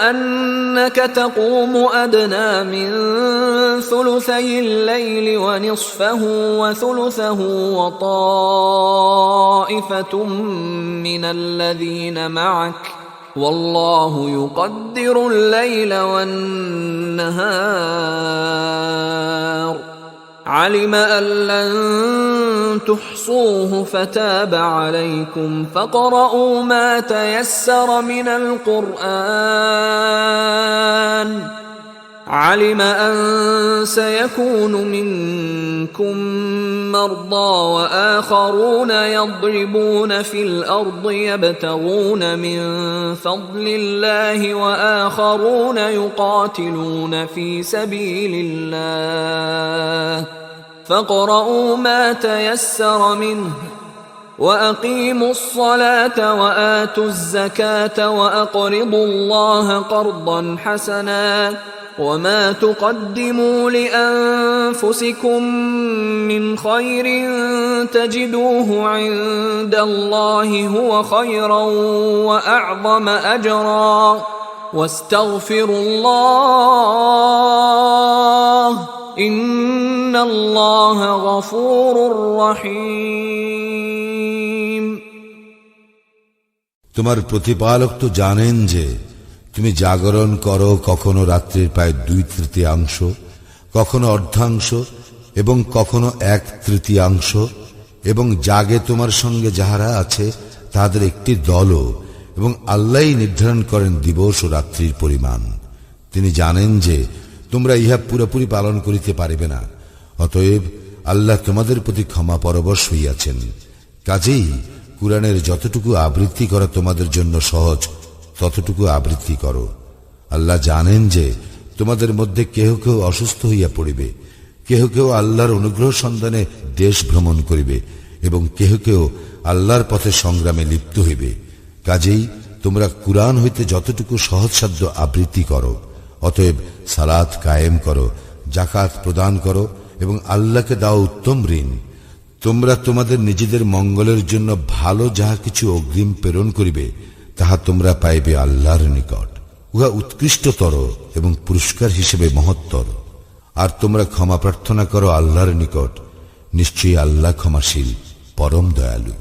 أنك تقوم أدنى من ثلثي الليل ونصفه وثلثه وطائفة من الذين معك. والله يقدر الليل والنهار. علم أن لن تحصوه فتاب عليكم فاقرؤوا ما تيسر من القرآن. علم أن سيكون منكم مرضى وآخرون يضربون في الأرض يبتغون من فضل الله وآخرون يقاتلون في سبيل الله. فاقرؤوا ما تيسر منه وأقيموا الصلاة وآتوا الزكاة وأقرضوا الله قرضا حسنا وما تقدموا لأنفسكم من خير تجدوه عند الله هو خيرا وأعظم أجرا واستغفروا الله الله غفور رحيم তোমার প্রতিপালক তো জানেন যে তুমি জাগরণ করো কখনো রাত্রির প্রায় দুই তৃতীয়াংশ কখনো অর্ধাংশ এবং কখনো এক তৃতীয়াংশ এবং জাগে তোমার সঙ্গে যাহারা আছে তাদের একটি দলও এবং আল্লাহ নির্ধারণ করেন দিবস ও রাত্রির পরিমাণ তিনি জানেন যে তোমরা ইহা পুরোপুরি পালন করিতে পারিবে না অতএব আল্লাহ তোমাদের প্রতি ক্ষমা পরবশ হইয়াছেন। কাজেই কুরআনের যতটুকু আবৃত্তি করা তোমাদের জন্য সহজ, ততটুকু আবৃত্তি করো। আল্লাহ জানেন যে তোমাদের মধ্যে কেহ কেউ অসুস্থ হইয়া পড়িবে, কেহ কেউ আল্লাহর অনুগ্রহ সন্ধানে দেশ ভ্রমণ করিবে এবং কেহ কেউ আল্লাহর পথে সংগ্রামে লিপ্ত হইবে। কাজেই তোমরা কুরআন হইতে যতটুকু সহজসাধ্য আবৃত্তি করো, অতএব সালাত কায়েম করো জাকাত প্রদান করো এবং আল্লাহকে দাও উত্তম ঋণ। তোমরা তোমাদের নিজেদের মঙ্গলের জন্য ভালো যাহা কিছু অগ্রিম প্রেরণ করিবে, তাহা তোমরা পাইবে আল্লাহর নিকট। উহা উৎকৃষ্টতর এবং পুরস্কার হিসেবে মহত্তর। আর তোমরা ক্ষমা প্রার্থনা করো আল্লাহর নিকট। নিশ্চয়ই আল্লাহ ক্ষমাশীল, পরম দয়ালু।